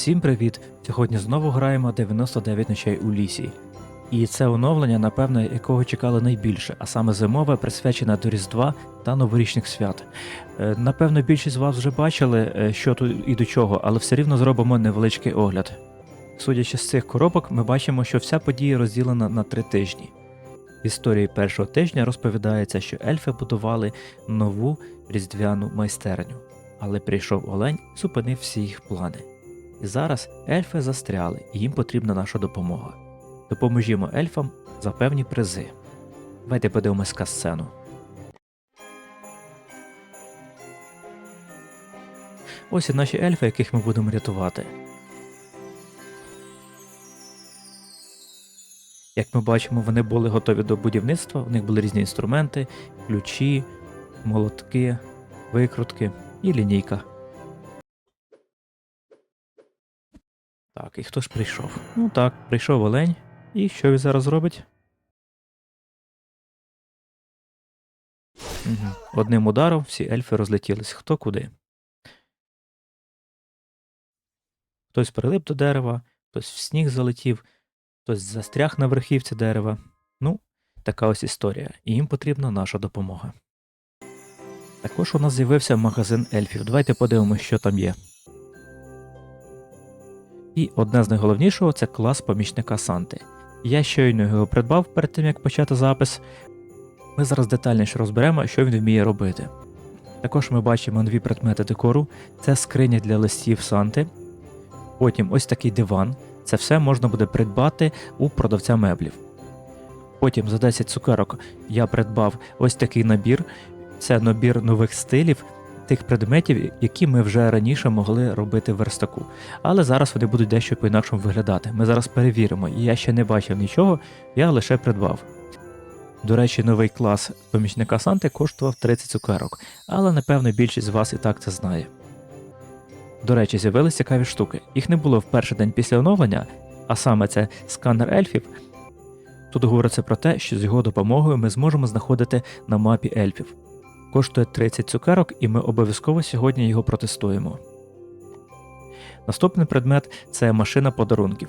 Всім привіт! Сьогодні знову граємо 99 ночей у лісі. І це оновлення, напевно, якого чекали найбільше, а саме зимове, присвячене до Різдва та новорічних свят. Е, Напевно, більшість з вас вже бачили, е, що тут і до чого, але все рівно зробимо невеличкий огляд. Судячи з цих коробок, ми бачимо, що вся подія розділена на три тижні. В історії першого тижня розповідається, що ельфи будували нову різдвяну майстерню, але прийшов олень зупинив всі їх плани. І зараз ельфи застряли, і їм потрібна наша допомога. Допоможімо ельфам за певні призи. Давайте подивимось сцену. Ось і наші ельфи, яких ми будемо рятувати. Як ми бачимо, вони були готові до будівництва, у них були різні інструменти, ключі, молотки, викрутки і лінійка. Так, і хто ж прийшов? Ну так, прийшов олень. І що він зараз робить? Угу. Одним ударом всі ельфи розлетілись хто куди. Хтось прилип до дерева, хтось в сніг залетів, хтось застряг на верхівці дерева. Ну, така ось історія, і їм потрібна наша допомога. Також у нас з'явився магазин ельфів. Давайте подивимося, що там є. І одне з найголовнішого це клас помічника Санти. Я щойно його придбав перед тим, як почати запис. Ми зараз детальніше розберемо, що він вміє робити. Також ми бачимо нові предмети декору, це скриня для листів Санти. Потім ось такий диван. Це все можна буде придбати у продавця меблів. Потім за 10 цукерок я придбав ось такий набір. Це набір нових стилів тих предметів, які ми вже раніше могли робити в верстаку. Але зараз вони будуть дещо по-інакшому виглядати. Ми зараз перевіримо, і я ще не бачив нічого, я лише придбав. До речі, новий клас помічника Санти коштував 30 цукерок, але напевно більшість з вас і так це знає. До речі, з'явились цікаві штуки. Їх не було в перший день після оновлення, а саме це сканер ельфів. Тут говориться про те, що з його допомогою ми зможемо знаходити на мапі ельфів. Коштує 30 цукерок, і ми обов'язково сьогодні його протестуємо. Наступний предмет це машина подарунків.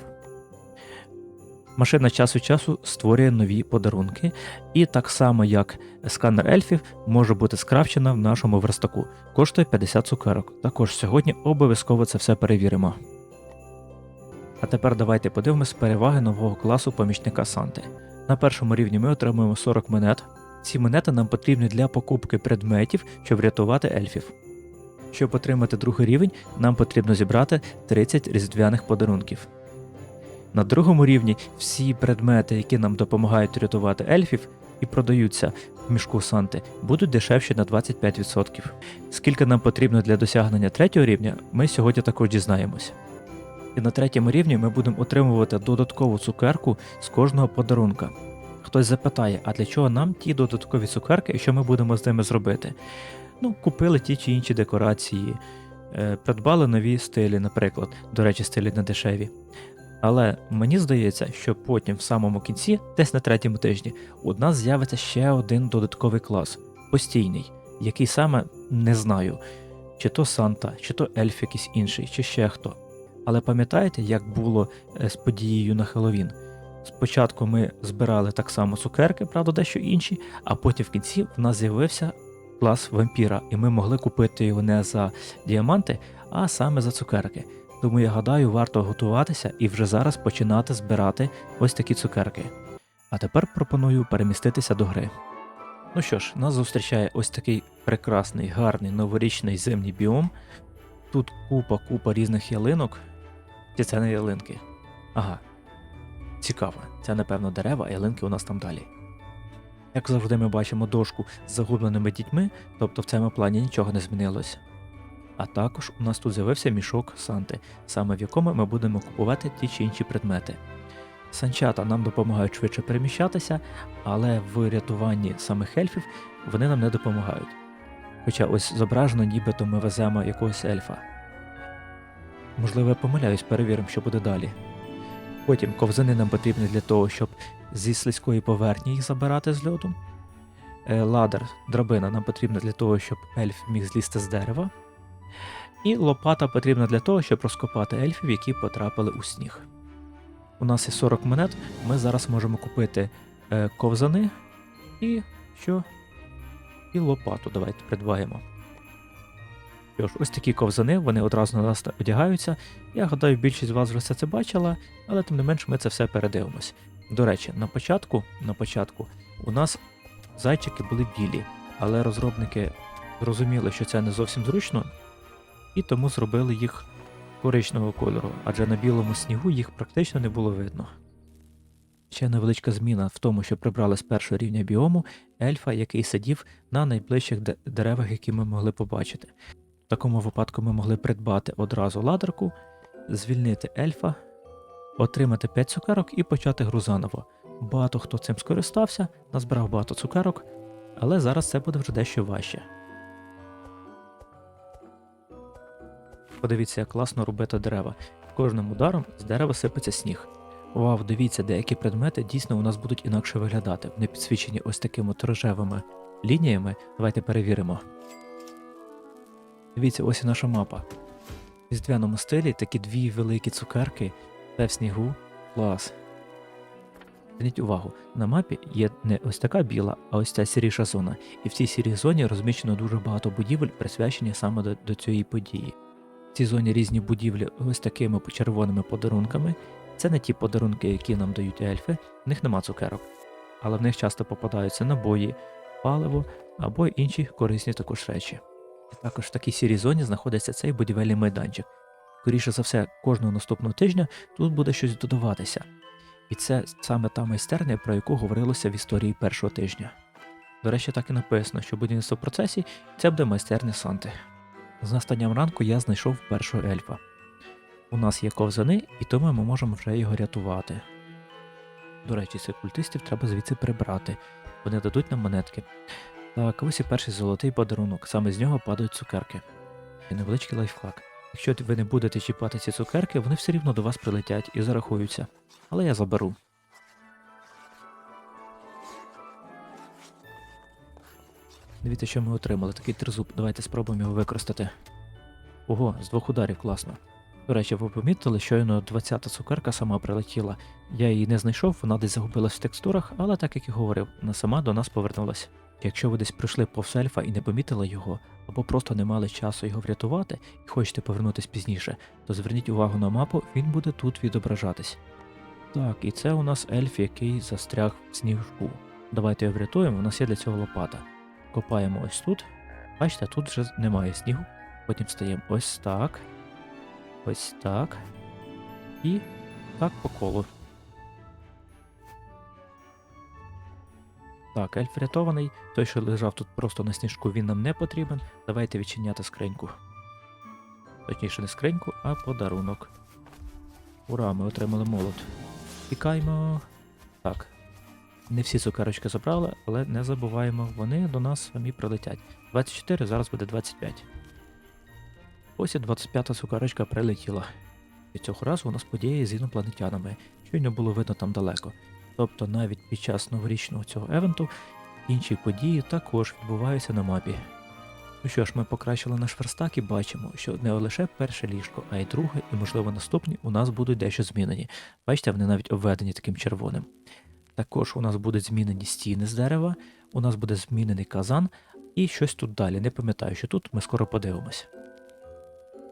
Машина час від часу створює нові подарунки, і так само як сканер ельфів може бути скрафчена в нашому верстаку. Коштує 50 цукерок. Також сьогодні обов'язково це все перевіримо. А тепер давайте подивимось переваги нового класу помічника Санти. На першому рівні ми отримуємо 40 монет. Ці монети нам потрібні для покупки предметів, щоб врятувати ельфів. Щоб отримати другий рівень, нам потрібно зібрати 30 різдвяних подарунків. На другому рівні всі предмети, які нам допомагають рятувати ельфів і продаються в мішку Санти, будуть дешевші на 25%. Скільки нам потрібно для досягнення третього рівня, ми сьогодні також дізнаємося. І на третьому рівні ми будемо отримувати додаткову цукерку з кожного подарунка. Хтось запитає, а для чого нам ті додаткові цукерки і що ми будемо з ними зробити? Ну, купили ті чи інші декорації, е, придбали нові стилі, наприклад, до речі, стилі не дешеві. Але мені здається, що потім, в самому кінці, десь на третьому тижні, у нас з'явиться ще один додатковий клас постійний, який саме не знаю, чи то Санта, чи то ельф якийсь інший, чи ще хто. Але пам'ятаєте, як було е, з подією на Хеллоуін? Спочатку ми збирали так само цукерки, правда, дещо інші, а потім в кінці в нас з'явився клас вампіра, і ми могли купити його не за діаманти, а саме за цукерки. Тому я гадаю, варто готуватися і вже зараз починати збирати ось такі цукерки. А тепер пропоную переміститися до гри. Ну що ж, нас зустрічає ось такий прекрасний, гарний новорічний зимній біом. Тут купа-купа різних ялинок. Чи це не ялинки? Ага. Цікаво, це напевно дерева, а ялинки у нас там далі. Як завжди, ми бачимо дошку з загубленими дітьми, тобто в цьому плані нічого не змінилося. А також у нас тут з'явився мішок Санти, саме в якому ми будемо купувати ті чи інші предмети. Санчата нам допомагають швидше переміщатися, але в рятуванні самих ельфів вони нам не допомагають. Хоча ось зображено, нібито ми веземо якогось ельфа. Можливо, я помиляюсь, перевіримо, що буде далі. Потім ковзани нам потрібні для того, щоб зі слизької поверхні їх забирати з льоду. Е, Ладер, драбина нам потрібна для того, щоб ельф міг злізти з дерева. І лопата потрібна для того, щоб розкопати ельфів, які потрапили у сніг. У нас є 40 монет. Ми зараз можемо купити е, ковзани і що? І лопату давайте придбаємо. Що ось такі ковзани, вони одразу на нас одягаються. Я гадаю, більшість з вас вже все це бачила, але тим не менш ми це все передивимось. До речі, на початку, на початку у нас зайчики були білі, але розробники зрозуміли, що це не зовсім зручно, і тому зробили їх коричневого кольору, адже на білому снігу їх практично не було видно. Ще невеличка зміна в тому, що прибрали з першого рівня біому ельфа, який сидів на найближчих деревах, які ми могли побачити. Такому випадку ми могли придбати одразу ладерку, звільнити ельфа, отримати 5 цукерок і почати гру заново. Багато хто цим скористався, назбирав багато цукерок, але зараз це буде вже дещо важче. Подивіться, як класно робити дерева. Кожним ударом з дерева сипеться сніг. Вау, дивіться, деякі предмети дійсно у нас будуть інакше виглядати. Вони підсвічені ось такими рожевими лініями. Давайте перевіримо. Дивіться, ось і наша мапа. В різдвяному стилі такі дві великі цукерки, та в снігу. Клас. Зверніть увагу, на мапі є не ось така біла, а ось ця сіріша зона. І в цій сірій зоні розміщено дуже багато будівель, присвячені саме до, до цієї події. В цій зоні різні будівлі ось такими червоними подарунками. Це не ті подарунки, які нам дають ельфи, в них нема цукерок, але в них часто попадаються набої, паливо або інші корисні також речі. Також в такій сірій зоні знаходиться цей будівельний майданчик. Скоріше за все, кожного наступного тижня тут буде щось додаватися. І це саме та майстерня, про яку говорилося в історії першого тижня. До речі, так і написано, що будівництво процесі це буде майстерня Санти. З настанням ранку я знайшов першого ельфа. У нас є ковзани, і тому ми можемо вже його рятувати. До речі, цих культистів треба звідси прибрати. Вони дадуть нам монетки. Так, ось і перший золотий подарунок. Саме з нього падають цукерки. І невеличкий лайфхак. Якщо ви не будете чіпати ці цукерки, вони все рівно до вас прилетять і зарахуються. Але я заберу. Дивіться, що ми отримали. Такий тризуб. Давайте спробуємо його використати. Ого, з двох ударів класно. До речі, ви помітили, щойно 20-та цукерка сама прилетіла. Я її не знайшов, вона десь загубилась в текстурах, але так як і говорив, вона сама до нас повернулася. Якщо ви десь прийшли повз ельфа і не помітили його, або просто не мали часу його врятувати і хочете повернутись пізніше, то зверніть увагу на мапу, він буде тут відображатись. Так, і це у нас ельф, який застряг в сніжку. Давайте його врятуємо, у нас є для цього лопата. Копаємо ось тут. Бачите, тут вже немає снігу. Потім стаємо ось так. Ось так. І так по колу. Так, ельф врятований. Той, що лежав тут просто на сніжку, він нам не потрібен. Давайте відчиняти скриньку. Точніше, не скриньку, а подарунок. Ура, ми отримали молот. Тікаємо. Так. Не всі цукерочки забрали, але не забуваємо, вони до нас самі прилетять. 24, зараз буде 25. Ось і 25-та цукерочка прилетіла. І цього разу у нас подія з інопланетянами, щойно було видно там далеко. Тобто навіть під час новорічного цього евенту інші події також відбуваються на мапі. Ну що ж, ми покращили наш верстак і бачимо, що не лише перше ліжко, а й друге, і, можливо, наступні у нас будуть дещо змінені. Бачите, вони навіть обведені таким червоним. Також у нас будуть змінені стіни з дерева, у нас буде змінений казан і щось тут далі. Не пам'ятаю, що тут ми скоро подивимося.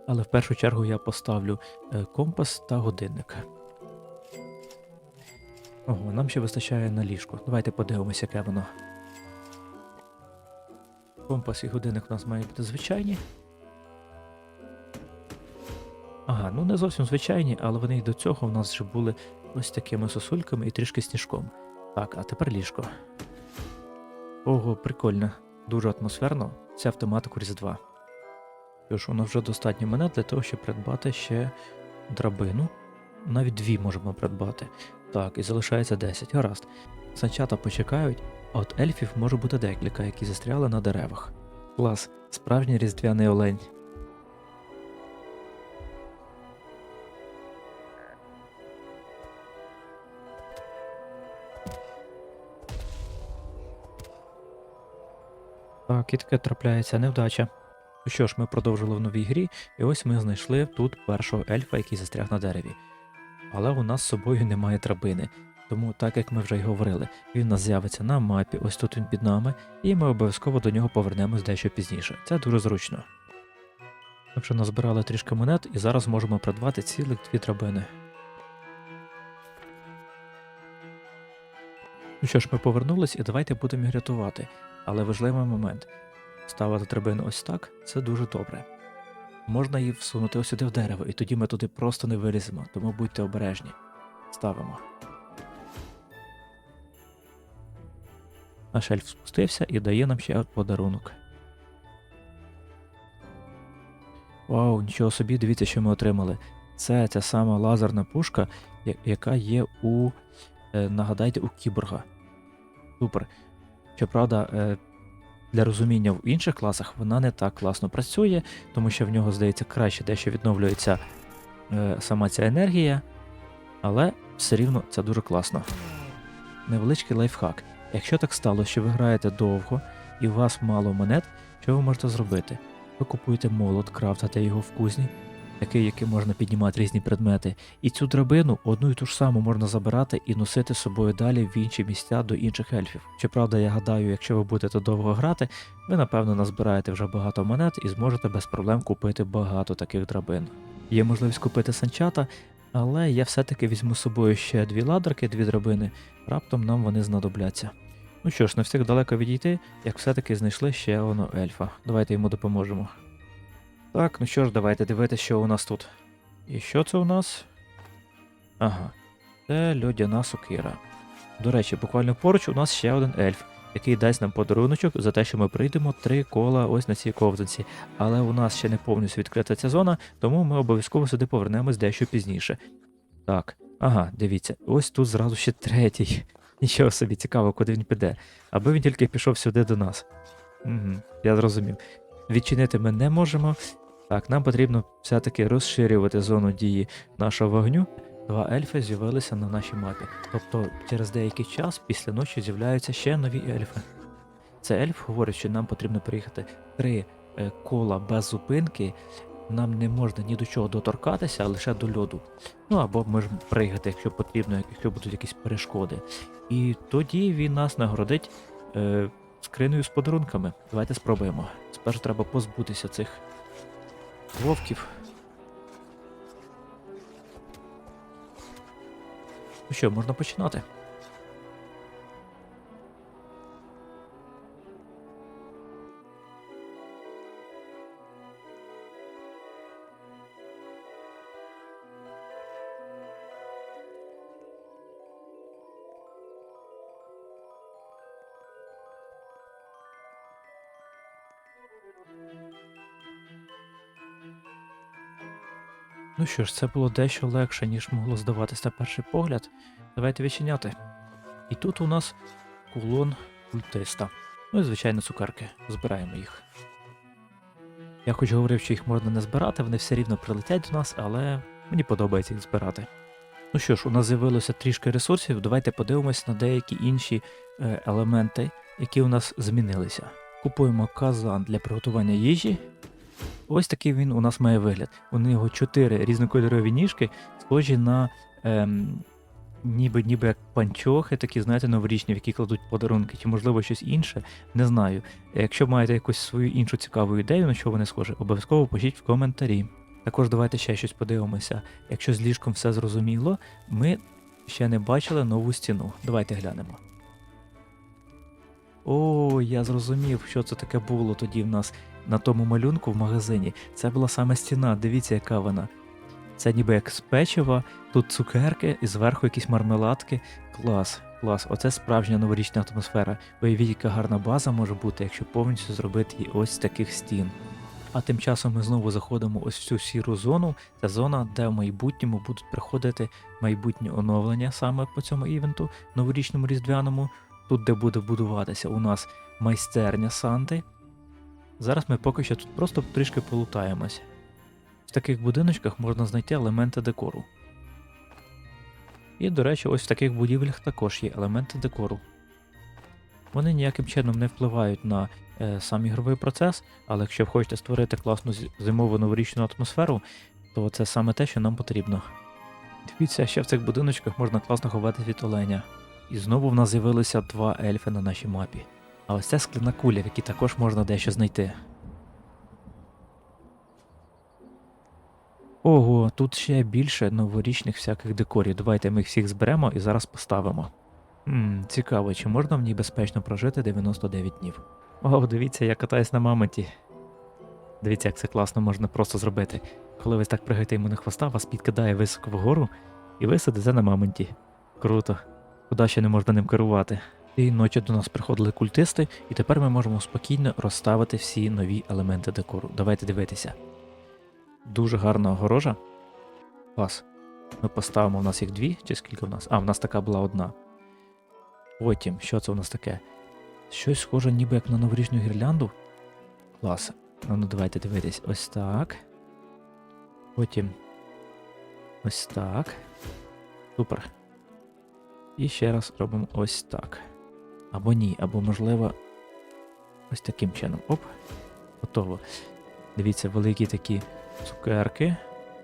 Але в першу чергу я поставлю е, компас та годинник. Ого, нам ще вистачає на ліжко. Давайте подивимося, яке воно. Компас і годинник у нас мають бути звичайні. Ага, ну не зовсім звичайні, але вони й до цього в нас вже були ось такими сосульками і трішки сніжком. Так, а тепер ліжко. Ого, прикольно. Дуже атмосферно. Це автоматику Різдва. Тож, воно вже достатньо мене для того, щоб придбати ще драбину. Навіть дві можемо придбати. Так, і залишається 10. Гаразд. Санчата почекають, а от ельфів може бути декілька, які застряли на деревах. Клас, справжній різдвяний олень. Так, і таке трапляється невдача. Ну що ж, ми продовжили в новій грі, і ось ми знайшли тут першого ельфа, який застряг на дереві. Але у нас з собою немає драбини. Тому, так як ми вже й говорили, він у нас з'явиться на мапі, ось тут він під нами, і ми обов'язково до нього повернемось дещо пізніше. Це дуже зручно. Ми вже назбирали трішки монет і зараз можемо придбати цілих дві драбини. Ну що ж, ми повернулись і давайте будемо їх рятувати. Але важливий момент. Ставити драбину ось так це дуже добре. Можна її всунути ось сюди в дерево, і тоді ми туди просто не виліземо, тому будьте обережні. Ставимо. Наш ельф спустився і дає нам ще подарунок. Вау, нічого собі, дивіться, що ми отримали. Це ця сама лазерна пушка, яка є у. е, нагадайте, у кіборга. Супер. Щоправда, е, для розуміння в інших класах вона не так класно працює, тому що в нього, здається, краще дещо відновлюється е, сама ця енергія, але все рівно це дуже класно. Невеличкий лайфхак. Якщо так стало, що ви граєте довго і у вас мало монет, що ви можете зробити? Ви купуєте молот, крафтите його в кузні, такий, який можна піднімати різні предмети, і цю драбину одну і ту ж саму можна забирати і носити з собою далі в інші місця до інших ельфів. Щоправда, я гадаю, якщо ви будете довго грати, ви напевно назбираєте вже багато монет і зможете без проблем купити багато таких драбин. Є можливість купити санчата, але я все-таки візьму з собою ще дві ладерки, дві драбини, раптом нам вони знадобляться. Ну що ж, не встиг далеко відійти, як все-таки знайшли ще одного ельфа. Давайте йому допоможемо. Так, ну що ж, давайте дивитися, що у нас тут. І що це у нас? Ага, це льодяна сокира. До речі, буквально поруч у нас ще один ельф, який дасть нам подаруночок за те, що ми прийдемо три кола ось на цій ковзанці. Але у нас ще не повністю відкрита ця зона, тому ми обов'язково сюди повернемось дещо пізніше. Так, ага, дивіться, ось тут зразу ще третій. Нічого собі цікаво, куди він піде. Аби він тільки пішов сюди до нас. Угу, я зрозумів. Відчинити ми не можемо. Так, нам потрібно все-таки розширювати зону дії нашого вогню. Два ельфи з'явилися на нашій мапі. Тобто через деякий час після ночі з'являються ще нові ельфи. Це ельф говорить, що нам потрібно приїхати три е, кола без зупинки. Нам не можна ні до чого доторкатися, а лише до льоду. Ну або можемо приїхати, якщо потрібно, якщо будуть якісь перешкоди. І тоді він нас нагородить е, скринею з подарунками. Давайте спробуємо. Спершу треба позбутися цих вовків. Ну що, можна починати? Ну що ж, це було дещо легше, ніж могло здаватися на перший погляд. Давайте відчиняти. І тут у нас кулон культиста. Ну і звичайно цукерки. Збираємо їх. Я хоч говорив, що їх можна не збирати, вони все рівно прилетять до нас, але мені подобається їх збирати. Ну що ж, у нас з'явилося трішки ресурсів. Давайте подивимось на деякі інші е, елементи, які у нас змінилися. Купуємо казан для приготування їжі. Ось такий він у нас має вигляд. У нього чотири різнокольорові ніжки, схожі на ем, ніби, ніби як панчохи, такі, знаєте, новорічні, в які кладуть подарунки, чи можливо щось інше, не знаю. Якщо маєте якусь свою іншу цікаву ідею, на що вони схожі, обов'язково пишіть в коментарі. Також давайте ще щось подивимося. Якщо з ліжком все зрозуміло, ми ще не бачили нову стіну. Давайте глянемо. О, я зрозумів, що це таке було тоді в нас на тому малюнку в магазині. Це була саме стіна, дивіться, яка вона. Це ніби як з печива, тут цукерки і зверху якісь мармеладки. Клас, клас, оце справжня новорічна атмосфера. Уявіть, яка гарна база може бути, якщо повністю зробити її ось з таких стін. А тим часом ми знову заходимо ось в цю сіру зону. Це зона, де в майбутньому будуть приходити майбутні оновлення саме по цьому івенту, новорічному різдвяному. Тут, де буде будуватися у нас майстерня Санти. Зараз ми поки що тут просто трішки полутаємось. В таких будиночках можна знайти елементи декору. І, до речі, ось в таких будівлях також є елементи декору. Вони ніяким чином не впливають на е, сам ігровий процес, але якщо ви хочете створити класну зимову новорічну атмосферу, то це саме те, що нам потрібно. Дивіться, ще в цих будиночках можна класно ховати від оленя. І знову в нас з'явилися два ельфи на нашій мапі. А ось це скляна куля, в якій також можна дещо знайти. Ого, тут ще більше новорічних всяких декорів. Давайте ми їх всіх зберемо і зараз поставимо. Хм, цікаво, чи можна в ній безпечно прожити 99 днів. О, дивіться, я катаюсь на мамонті. Дивіться, як це класно можна просто зробити. Коли ви так пригаєте йому на хвоста, вас підкидає високо вгору, і ви сидите на мамонті. Круто. Куди ще не можна ним керувати. І ночі до нас приходили культисти, і тепер ми можемо спокійно розставити всі нові елементи декору. Давайте дивитися. Дуже гарна огорожа. Клас. Ми поставимо, у нас їх дві, чи скільки в нас? А, в нас така була одна. Потім, що це у нас таке? Щось схоже ніби як на новорічну гірлянду. Клас. Ну, ну давайте дивитись. Ось так. Потім. Ось так. Супер. І ще раз робимо ось так. Або ні, або можливо. Ось таким чином. Оп. Готово. Дивіться, великі такі цукерки.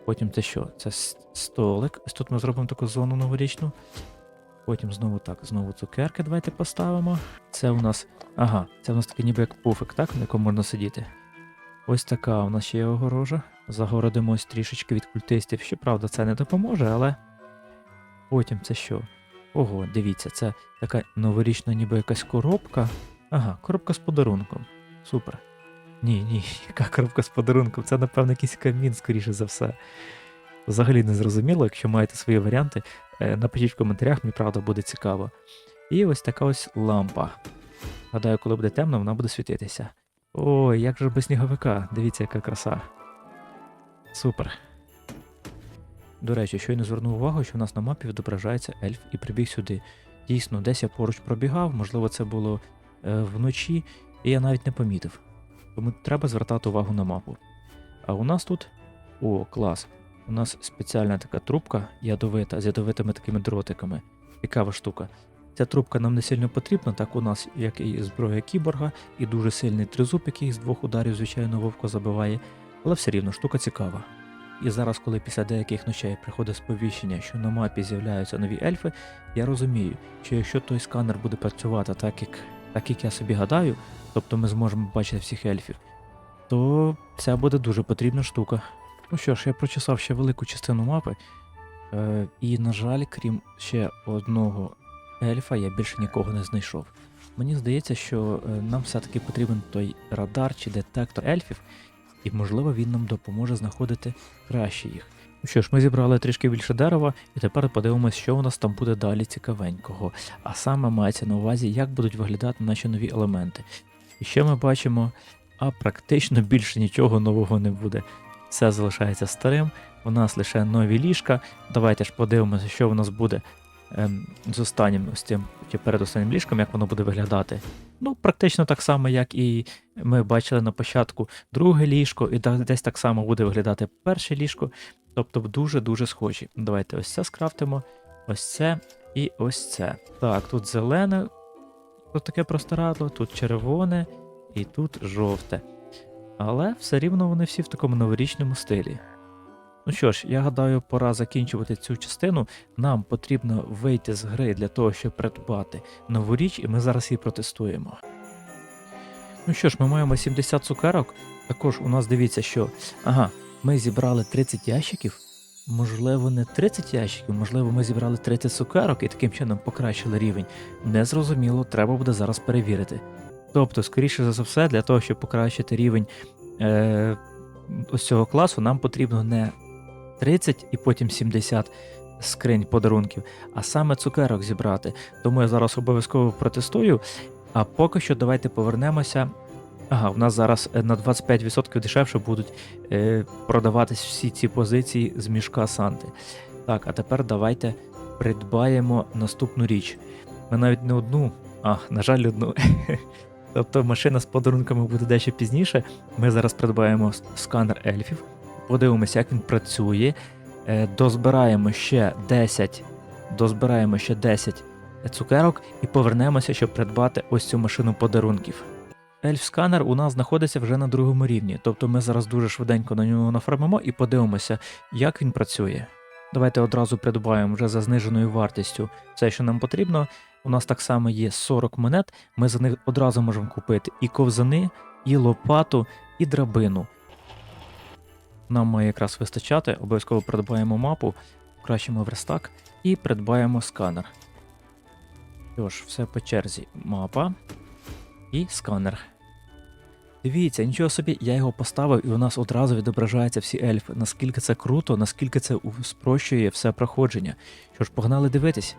Потім це що? Це столик. Ось тут ми зробимо таку зону новорічну. Потім знову так, знову цукерки давайте поставимо. Це у нас. Ага, це у нас такий ніби як пуфик, так, на якому можна сидіти. Ось така у нас ще є огорожа. Загородимось трішечки від культистів. Щоправда, це не допоможе, але. Потім це що? Ого, дивіться, це така новорічна ніби якась коробка. Ага, коробка з подарунком. Супер. Ні, ні, яка коробка з подарунком? Це, напевно, якийсь камін, скоріше за все. Взагалі не зрозуміло, якщо маєте свої варіанти, е, напишіть в коментарях, мені правда буде цікаво. І ось така ось лампа. Гадаю, коли буде темно, вона буде світитися. Ой, як же без сніговика, дивіться, яка краса. Супер. До речі, щойно звернув увагу, що в нас на мапі відображається ельф і прибіг сюди. Дійсно, десь я поруч пробігав, можливо, це було е, вночі, і я навіть не помітив. Тому треба звертати увагу на мапу. А у нас тут. О, клас. У нас спеціальна така трубка ядовита з ядовитими такими дротиками. Цікава штука. Ця трубка нам не сильно потрібна, так у нас, як і зброя кіборга, і дуже сильний тризуб, який з двох ударів, звичайно, вовко забиває, але все рівно штука цікава. І зараз, коли після деяких ночей приходить сповіщення, що на мапі з'являються нові ельфи, я розумію, що якщо той сканер буде працювати так, як, так як я собі гадаю, тобто ми зможемо бачити всіх ельфів, то це буде дуже потрібна штука. Ну що ж, я прочесав ще велику частину мапи, е, і, на жаль, крім ще одного ельфа, я більше нікого не знайшов. Мені здається, що е, нам все-таки потрібен той радар чи детектор ельфів, і, можливо, він нам допоможе знаходити краще їх. Ну що ж, ми зібрали трішки більше дерева, і тепер подивимось, що у нас там буде далі цікавенького. А саме мається на увазі, як будуть виглядати наші нові елементи. І ще ми бачимо, а практично більше нічого нового не буде. Все залишається старим, у нас лише нові ліжка. Давайте ж подивимося, що у нас буде ем, з останнім ось цим чи перед останнім ліжком, як воно буде виглядати. Ну, практично так само, як і ми бачили на початку друге ліжко, і десь так само буде виглядати перше ліжко. Тобто дуже-дуже схожі. Давайте ось це скрафтимо, ось це і ось це. Так, тут зелене, тут таке простирадло, тут червоне і тут жовте. Але все рівно вони всі в такому новорічному стилі. Ну що ж, я гадаю, пора закінчувати цю частину. Нам потрібно вийти з гри для того, щоб придбати нову річ, і ми зараз її протестуємо. Ну що ж, ми маємо 70 цукерок. Також у нас дивіться, що. Ага, ми зібрали 30 ящиків. Можливо, не 30 ящиків, можливо, ми зібрали 30 цукерок і таким чином покращили рівень. Незрозуміло, треба буде зараз перевірити. Тобто, скоріше за все, для того, щоб покращити рівень е, ось цього класу, нам потрібно не 30 і потім 70 скринь подарунків, а саме цукерок зібрати. Тому я зараз обов'язково протестую. А поки що давайте повернемося. Ага, в нас зараз е, на 25% дешевше будуть е, продаватись всі ці позиції з мішка Санти. Так, а тепер давайте придбаємо наступну річ. Ми навіть не одну, а, на жаль, одну. Тобто машина з подарунками буде дещо пізніше. Ми зараз придбаємо сканер ельфів, подивимося, як він працює. Е, Дозбираємо ще 10, дозбираємо ще 10 цукерок і повернемося, щоб придбати ось цю машину подарунків. ельф-сканер у нас знаходиться вже на другому рівні, тобто ми зараз дуже швиденько на нього нафармимо і подивимося, як він працює. Давайте одразу придбаємо вже за зниженою вартістю все, що нам потрібно. У нас так само є 40 монет, ми за них одразу можемо купити і ковзани, і лопату, і драбину. Нам має якраз вистачати, обов'язково придбаємо мапу, кращимо верстак і придбаємо сканер. Що ж, все по черзі. Мапа і сканер. Дивіться, нічого собі, я його поставив, і у нас одразу відображаються всі ельфи. Наскільки це круто, наскільки це спрощує все проходження. Що ж, погнали дивитись.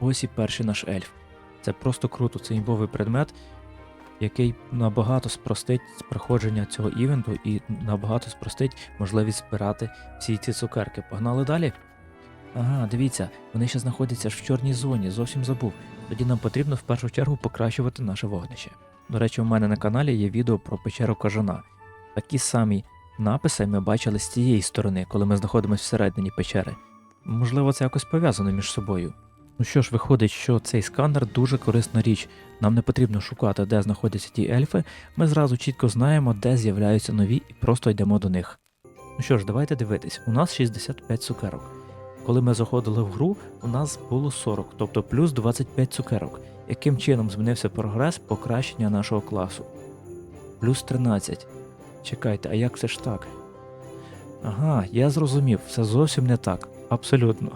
Ось і перший наш ельф. Це просто круто, це імбовий предмет, який набагато спростить проходження цього івенту і набагато спростить можливість збирати всі ці цукерки. Погнали далі. Ага, дивіться, вони ще знаходяться ж в чорній зоні, зовсім забув. Тоді нам потрібно в першу чергу покращувати наше вогнище. До речі, у мене на каналі є відео про печеру кажана. Такі самі написи ми бачили з цієї сторони, коли ми знаходимося всередині печери. Можливо, це якось пов'язано між собою. Ну що ж, виходить, що цей сканер дуже корисна річ. Нам не потрібно шукати, де знаходяться ті ельфи. Ми зразу чітко знаємо, де з'являються нові, і просто йдемо до них. Ну що ж, давайте дивитись. У нас 65 цукерок. Коли ми заходили в гру, у нас було 40, тобто плюс 25 цукерок. Яким чином змінився прогрес покращення нашого класу? Плюс 13. Чекайте, а як це ж так? Ага, я зрозумів, все зовсім не так. Абсолютно.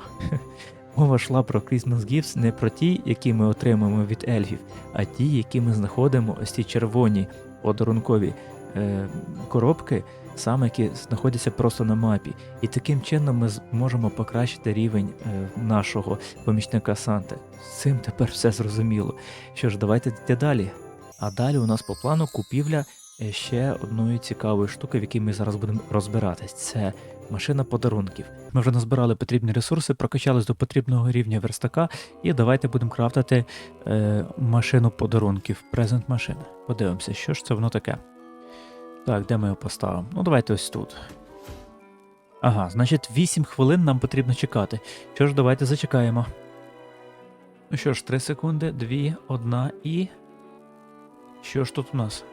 Мова йшла про Christmas Gifts не про ті, які ми отримуємо від ельфів, а ті, які ми знаходимо, ось ці червоні подарункові е, коробки, саме які знаходяться просто на мапі. І таким чином ми зможемо покращити рівень е, нашого помічника Санти. З цим тепер все зрозуміло. Що ж, давайте йти далі. А далі у нас по плану купівля ще одної цікавої штуки, в якій ми зараз будемо розбиратись. Це машина подарунків. Ми вже назбирали потрібні ресурси, прокачались до потрібного рівня верстака, і давайте будемо крафтити е, машину подарунків, презент машини. Подивимося, що ж це воно таке. Так, де ми його поставимо? Ну, давайте ось тут. Ага, значить, 8 хвилин нам потрібно чекати. Що ж, давайте зачекаємо. Ну що ж, 3 секунди, 2, 1 і. Що ж тут у нас?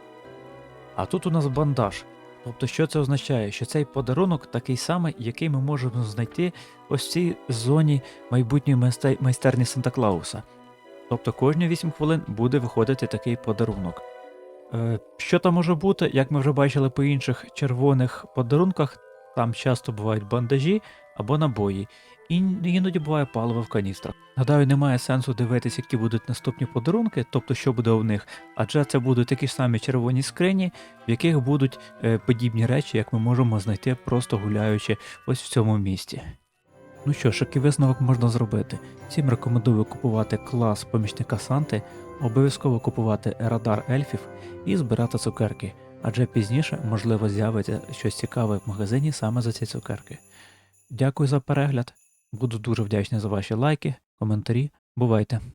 А тут у нас бандаж. Тобто, що це означає? Що цей подарунок такий самий, який ми можемо знайти ось в цій зоні майбутньої майстерні Санта Клауса. Тобто кожні 8 хвилин буде виходити такий подарунок. Е, що там може бути, як ми вже бачили по інших червоних подарунках, там часто бувають бандажі або набої, і іноді буває паливо в каністрах. Гадаю, немає сенсу дивитися, які будуть наступні подарунки, тобто що буде в них, адже це будуть такі ж самі червоні скрині, в яких будуть е, подібні речі, як ми можемо знайти, просто гуляючи ось в цьому місті. Ну що ж, який висновок можна зробити? Всім рекомендую купувати клас помічника Санти, обов'язково купувати радар ельфів і збирати цукерки, адже пізніше, можливо, з'явиться щось цікаве в магазині саме за ці цукерки. Дякую за перегляд. Буду дуже вдячний за ваші лайки, коментарі. Бувайте!